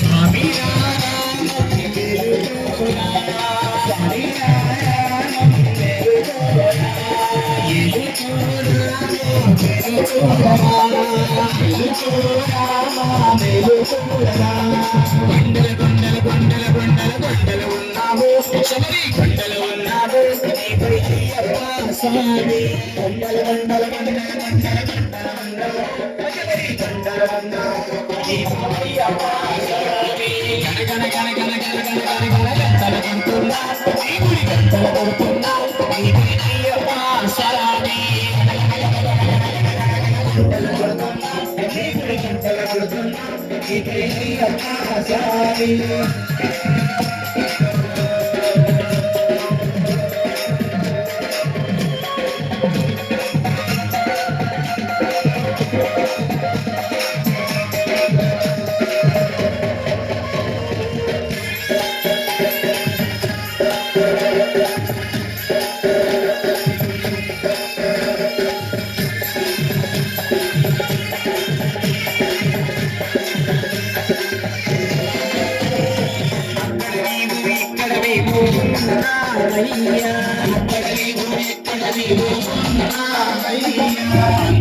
Swami Rama గుండెల గుండెల గుండెల గుండెల గుండెల ఉన్నావు శబరి గుండెల ఉన్నావు స్వామి గుండెల గుండెల గుండెల గుండెల గుండెల ఉన్నావు శబరి గుండెల ఉన్నావు గణ గణ గణ గణ గణ గణ గణ గంటల గంటున్నా దేవుడి గంటల గడుపు జీవితం కలగుతున్నా ఇదే అత్యాచారి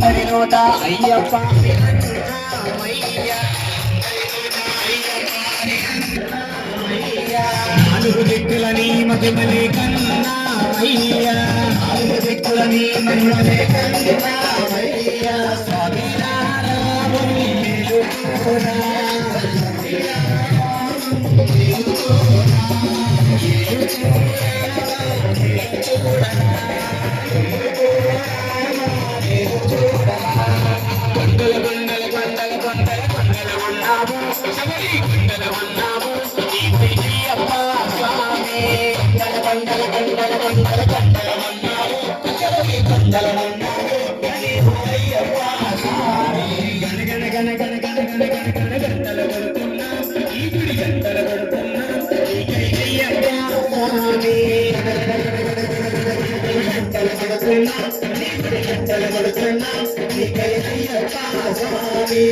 పరినోట అయ్యప్ప నాలుగు దిక్కుల నీ మహిమలే కన్నా అయ్యా. నాలుగు దిక్కుల నీ కన్నా స్వామి నారాయణ గణ గణ గణ గణ గణ గణ గణ పడుతున్నా నీ పడుతున్నా నీ కై అయ్యప్ప స్వామి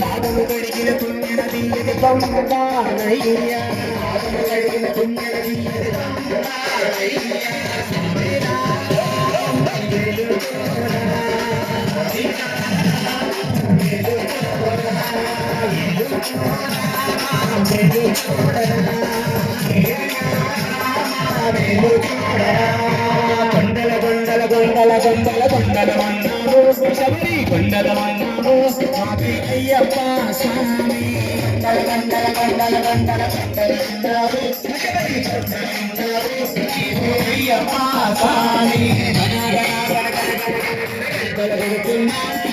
పాదము కడిగిన పుణ్యనది ఇది పంపానయ్యా పాదము కడిగిన పుణ్యనది కొండల కొండల కొండల కొండల కొండలమన్నాము శబరి కొండలమన్నాము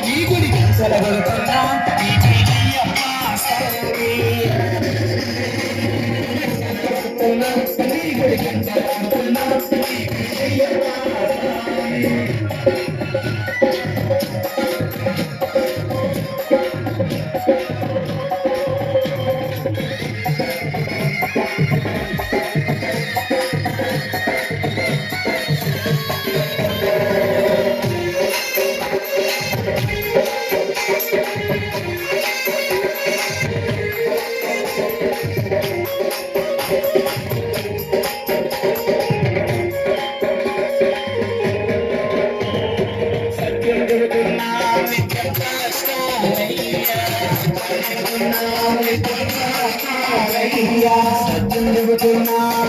ఈ గుడి కలగొడుతున్నా ఈ Hallelujah.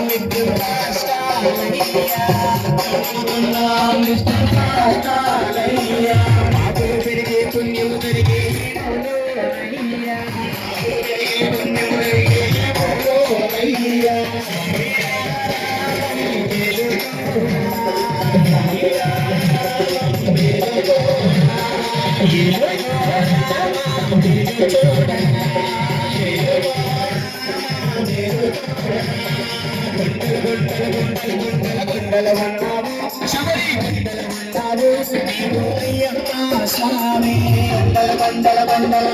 Mr. Pastor, Mr. Pastor. స్వామి వందల వందల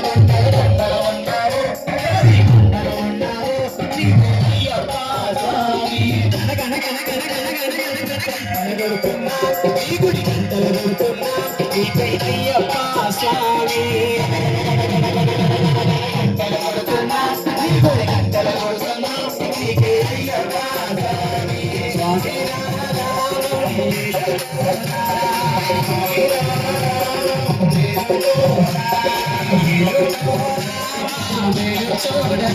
ఈ గుడి చూడగా